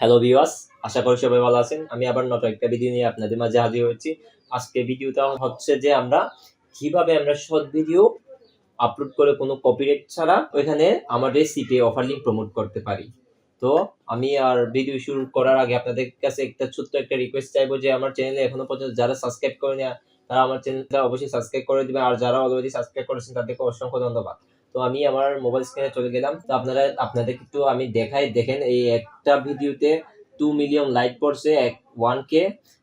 Hello viewers আশা করি সবাই ভালো আছেন। আমি আবার নতুন একটা ভিডিও নিয়ে আপনাদের মাঝে হাজির হয়েছি। আজকে ভিডিওটা হচ্ছে যে আমরা কীভাবে আমরা শর্ট ভিডিও আপলোড করে কোনো কপিরাইট ছাড়া ওইখানে আমাদের সিপে অফার লিঙ্ক প্রমোট করতে পারি। তো আমি আর ভিডিও শুরু করার আগে আপনাদের কাছে একটা ছোট্ট একটা রিকোয়েস্ট চাইব যে আমার চ্যানেলে এখনও পর্যন্ত যারা সাবস্ক্রাইব করেনি, তারা আমার চ্যানেলটা অবশ্যই সাবস্ক্রাইব করে দিবেন। আর যারা অলরেডি সাবস্ক্রাইব করেছেন, তাদেরকে অসংখ্য ধন্যবাদ। তো আমি আমার মোবাইল স্ক্রিনে চলে গেলাম। তো আপনারা আপনাদের একটু আমি দেখাই, দেখেন এই একটা ভিডিওতে টু মিলিয়ন লাইক পড়ছে, এক ওয়ান কে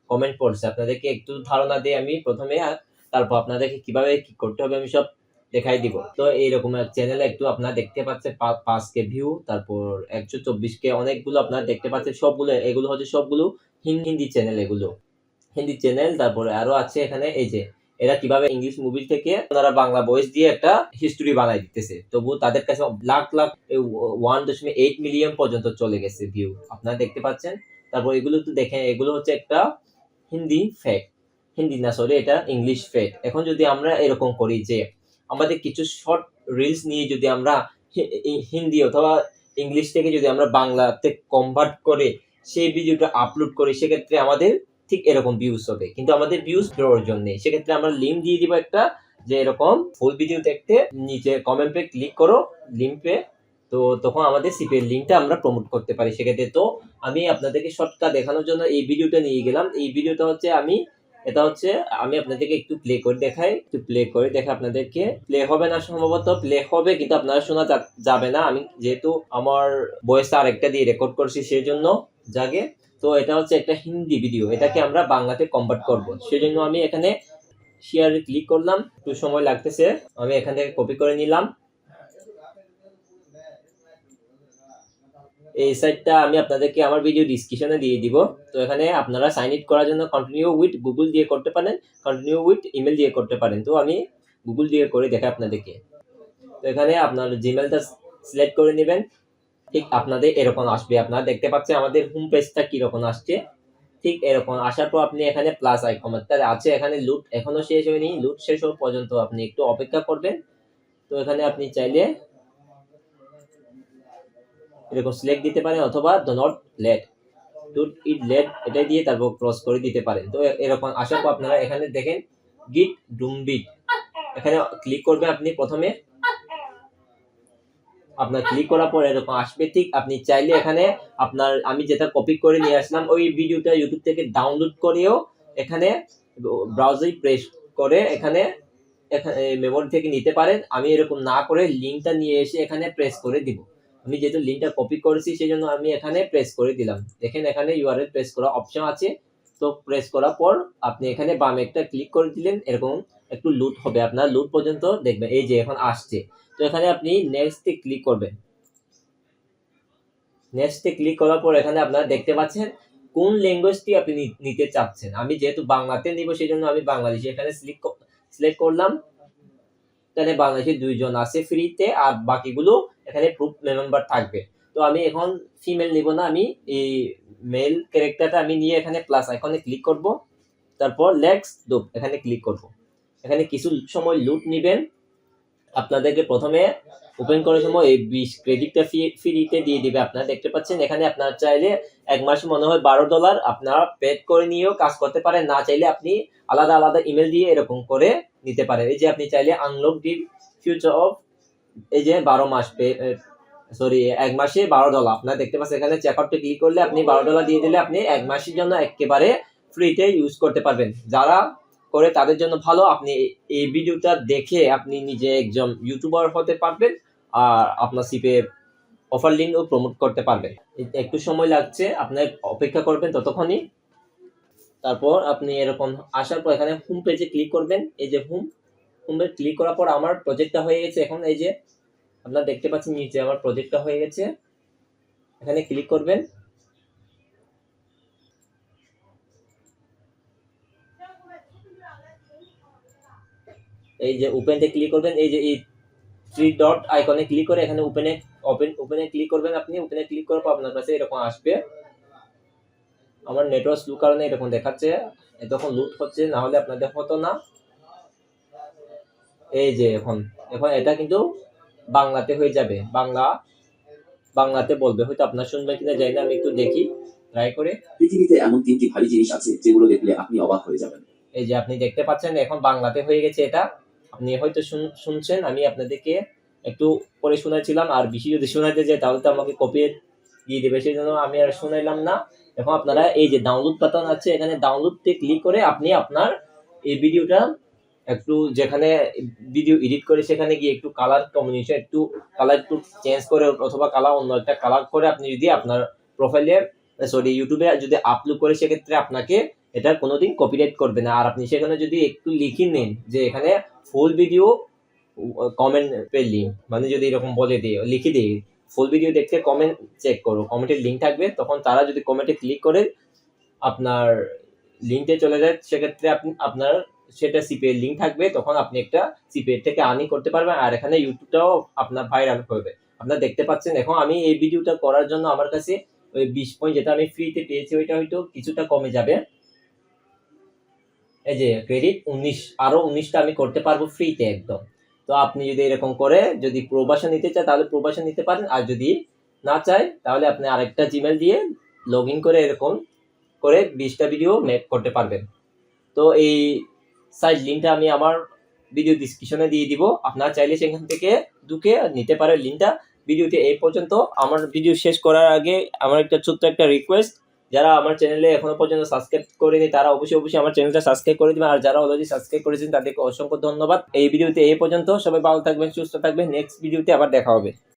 কমেন্ট পড়ছে। আপনাদেরকে একটু ধারণা দিয়ে আমি প্রথমে আর তারপর আপনাদেরকে কীভাবে কি করতে হবে আমি সব দেখাই দিব। তো এইরকম চ্যানেলে একটু আপনারা দেখতে পাচ্ছেন পাঁচ কে ভিউ তারপর একশো চব্বিশ কে অনেকগুলো আপনারা দেখতে পাচ্ছেন। সবগুলো, এগুলো হচ্ছে সবগুলো হিন- হিন্দি চ্যানেল এগুলো। হিন্দি চ্যানেল তারপরে আরও আছে এখানে, এই যে এরা কীভাবে ইংলিশ মুভি থেকে ওনারা বাংলা ভয়েস দিয়ে একটা হিস্টোরি বানাই দিতেছে। তবু তাদের কাছে লাখ লাখ ওয়ান দশমিক এইট মিলিয়ন পর্যন্ত চলে গেছে ভিউ আপনারা দেখতে পাচ্ছেন? তারপর এগুলো তো দেখেন, এগুলো হচ্ছে একটা হিন্দি ফ্যাক্ট হিন্দি না সরি এটা ইংলিশ ফ্যাক্ট এখন যদি আমরা এরকম করি যে আমাদের কিছু শর্ট রিলস নিয়ে যদি আমরা হিন্দি অথবা ইংলিশ থেকে যদি আমরা বাংলাতে কনভার্ট করে সেই ভিডিওটা আপলোড করি, সেক্ষেত্রে আমাদের ঠিক এরকম ভিউজ হবে। কিন্তু আমাদের ভিউজ প্রয়োজন নেই। সেক্ষেত্রে আমরা লিঙ্ক দিয়ে দিব একটা যে এরকম ফুল ভিডিও দেখতে নিচে কমেন্ট পে ক্লিক করো লিঙ্কে তো তখন আমাদের সিপের লিঙ্কটা আমরা প্রমোট করতে পারি। সেক্ষেত্রে তো আমি আপনাদেরকে শর্টটা দেখানোর জন্য এই ভিডিওটা নিয়ে গেলাম। এই ভিডিওটা হচ্ছে আমি, এটা হচ্ছে আমি আপনাদেরকে একটু প্লে করে দেখাই। একটু প্লে করে দেখা আপনাদেরকে। প্লে হবে না সম্ভবত প্লে হবে কিন্তু আপনারা শোনা যাবে না। আমি যেহেতু আমার বয়সটা আরেকটা দিয়ে রেকর্ড করছি সেই জন্য জাগে। তো এটা হচ্ছে একটা হিন্দি ভিডিও এটাকে আমরা বাংলাতে কনভার্ট করব। সেই জন্য আমি এখানে শেয়ারে ক্লিক করলাম, একটু সময় লাগতেছে, আমি এখান থেকে কপি করে নিলাম। এই সাইটটা আমি আপনাদেরকে আমার ভিডিও ডিসক্রিপশনে দিয়ে দিব। তো এখানে আপনারা সাইন ইন করার জন্য কন্টিনিউ উইথ গুগল দিয়ে করতে পারেন কন্টিনিউ উইথ ইমেল দিয়ে করতে পারেন। তো আমি গুগল দিয়ে করে দেখাই আপনাদেরকে। তো এখানে আপনার জিমেলটা সিলেক্ট করে নেবেন। ঠিক আপনাদের এরকম আসবে। আপনারা দেখতে পাচ্ছেন আমাদের হোম পেজটা কীরকম আসছে। ঠিক এরকম আসার পর আপনি এখানে প্লাস আইকন আছে এখানে লুট এখনও শেষ হয়নি। লুট শেষ হওয়া পর্যন্ত আপনি একটু অপেক্ষা করবেন। তো এখানে আপনি চাইলে এরকম সিলেক্ট দিতে পারেন অথবা do not let to it let এটা দিয়ে তারপর ক্রস করে দিতে পারেন। তো এরকম আসার পর আপনারা এখানে দেখেন গিট ডুমবিট এখানে ক্লিক করবেন আপনি প্রথমে। আপনার ক্লিক করার পর এরকম আসবে, ঠিক? আপনি চাইলে এখানে আপনার, আমি যেটা কপি করে নিয়ে আসলাম, ওই ভিডিওটা ইউটিউব থেকে ডাউনলোড করেও এখানে ব্রাউজারে প্রেস করে এখানে এখানে মেমোরি থেকে নিতে পারেন। আমি এরকম না করে লিঙ্কটা নিয়ে এসে এখানে প্রেস করে দিব। আমি যেহেতু লিঙ্কটা কপি করেছি সেই জন্য আমি এখানে প্রেস করে দিলাম। দেখেন এখানে ইউআরএল প্রেস করা অপশন আছে। তো প্রেস করার পর আপনি এখানে বামে একটা ক্লিক করে দিলেন, এরকম একটু লুট হবে। আপনার লুট পর্যন্ত দেখবেন, এই যে এখন আসছে। তো এখানে আপনি নেক্সটে ক্লিক করবেন। নেক্সটে ক্লিক করার পর এখানে আপনারা দেখতে পাচ্ছেন কোন ল্যাঙ্গুয়েজটি আপনি নিতে চাচ্ছেন। আমি যেহেতু বাংলাতে নিব সেই জন্য আমি বাংলাদেশি। এখানে সিলেক্ট করলাম। এখানে বাংলাদেশি দুইজন আছে ফ্রিতে আর বাকিগুলো এখানে প্রুফ মেম্বার থাকবে। তো আমি এখন ফিমেল নিব না, আমি এই মেল ক্যারেক্টারটা আমি নিয়ে এখানে প্লাস আইকনে ক্লিক করব। তারপর লেক্স ডুপ এখানে ক্লিক করব। এখানে কিছু সময় লুট নেবেন। আপনাদেরকে প্রথমে ওপেন করার সময় এই বিশ ক্রেডিটটা ফ্রিতে দিয়ে দিবে। আপনারা দেখতে পাচ্ছেন, এখানে আপনারা চাইলে এক মাসে মনে হয় বারো ডলার আপনারা পেড করে নিয়েও কাজ করতে পারেন। না চাইলে আপনি আলাদা আলাদা ইমেল দিয়ে এরকম করে নিতে পারেন। এই যে আপনি চাইলে আনলক ডিপ ফিউচার অফ এই যে বারো মাস পে সরি এক মাসে বারো ডলার আপনারা দেখতে পাচ্ছেন, এখানে চেক আউটে ক্লিক করলে আপনি বারো ডলার দিয়ে দিলে আপনি এক মাসের জন্য একেবারে ফ্রিতে ইউজ করতে পারবেন। যারা করে তাদের জন্য ভালো। আপনি এই- ভিডিওটা দেখে আপনি নিজে একজন ইউটিউবার হতে পারবেন আর আপনার সিপে অফার লিঙ্কও প্রমোট করতে পারবেন। একটু সময় লাগছে আপনার অপেক্ষা করবেন ততক্ষণই। তারপর আপনি এরকম আসার পর এখানে হোম পেজে ক্লিক করবেন। এই যে হোম হোমে ক্লিক করার পর আমার প্রজেক্টটা হয়ে গেছে এখন। এই যে আপনারা দেখতে পাচ্ছেন নিচে আমার প্রজেক্টটা হয়ে গেছে। এখানে ক্লিক করবেন। এই যে ওপেনতে ক্লিক করবেন এই যে এই থ্রি ডট আইকনে ক্লিক করে এখানে ওপেনে ওপেন ওপেনে ক্লিক করবেন আপনি ওপেনে ক্লিক করার পর আপনার কাছে এরকম আসবে। আমার নেটওয়ার্ক স্লো কারণে এরকম দেখাচ্ছে। তখন লুট হচ্ছে না হলে আপনাদের হতো না। এই যে এখন এখন এটা কিন্তু বাংলাতে হয়ে যাবে। বাংলা বাংলাতে বলবে। হয়তো আপনার শুনবেন কিনা যাই না আমি একটু দেখি ট্রাই করে। পৃথিবীতে এমন তিনটি ভারী জিনিস আছে যেগুলো দেখলে আপনি অবাক হয়ে যাবেন। এই যে আপনি দেখতে পাচ্ছেন এখন বাংলাতে হয়ে গেছে এটা। আপনি হয়তো শুন- শুনছেন, আমি আপনাদেরকে একটু পরে শোনাচ্ছিলাম আর বেশি যদি শোনাতে যায় তাহলে তো আমাকে কপি দিয়ে দেবে সেই জন্য আমি আর শোনাইলাম না। এখন আপনারা এই যে ডাউনলোড বাটন আছে, এখানে ডাউনলোডতে ক্লিক করে আপনি আপনার এই ভিডিওটা একটু যেখানে ভিডিও এডিট করে, সেখানে গিয়ে একটু কালার কম্বিনেশন একটু কালার একটু চেঞ্জ করে, অথবা কালার অন্য একটা কালার করে আপনি যদি আপনার প্রোফাইলে সরি ইউটিউবে যদি আপলোড করে, সেক্ষেত্রে আপনাকে এটা কোনোদিন কপিরাইট করবে না। আর আপনি সেখানে যদি একটু লিখে নেন যে এখানে ফুল ভিডিও কমেন্ট লিঙ্ক মানে যদি এরকম বলে দিই লিখে দিই ফুল ভিডিও দেখতে কমেন্ট চেক করো। কমেন্টের লিঙ্ক থাকবে, তখন তারা যদি কমেন্টে ক্লিক করে, আপনার লিঙ্কে চলে যায়, সেক্ষেত্রে আপনি, আপনার সেটা সিপিএর লিঙ্ক থাকবে, তখন আপনি একটা সিপিএর থেকে আর্নিং করতে পারবেন, আর এখানে ইউটিউবটাও আপনার ভাইরাল করবে আপনারা দেখতে পাচ্ছেন এখন আমি এই ভিডিওটা করার জন্য আমার কাছে ওই বিশ পয়েন্ট যেটা আমি ফ্রিতে পেয়েছি, ওইটা হয়তো কিছুটা কমে যাবে। এই যে ক্রেডিট উনিশ, আরও উনিশটা আমি করতে পারব ফ্রিতে একদম। তো আপনি যদি এরকম করে যদি প্রবাসন নিতে চান, তাহলে প্রবাসন নিতে পারেন। আর যদি না চায়, তাহলে আপনি আরেকটা জিমেল দিয়ে লগ ইন করে এরকম করে বিশটা ভিডিও মেক করতে পারবেন। তো এই সাইজ লিঙ্কটা আমি আমার ভিডিও ডিসক্রিপশনে দিয়ে দিব। আপনারা চাইলে সেখান থেকে ঢুকে নিতে পারেন লিঙ্কটা ভিডিওটি এই পর্যন্ত। আমার ভিডিও শেষ করার আগে আমার একটা ছোট্ট একটা রিকোয়েস্ট যারা আমার চ্যানেলে এখনও পর্যন্ত সাবস্ক্রাইব করেনি, তারা অবশ্যই অবশ্যই আমার চ্যানেলটা সাবস্ক্রাইব করে দিবেন। আর যারা অলরেডি সাবস্ক্রাইব করেছেন, তাদেরকে অসংখ্য ধন্যবাদ। এই ভিডিওতে এই পর্যন্ত। সবাই ভালো থাকবেন, সুস্থ থাকবেন। নেক্সট ভিডিওতে আবার দেখা হবে।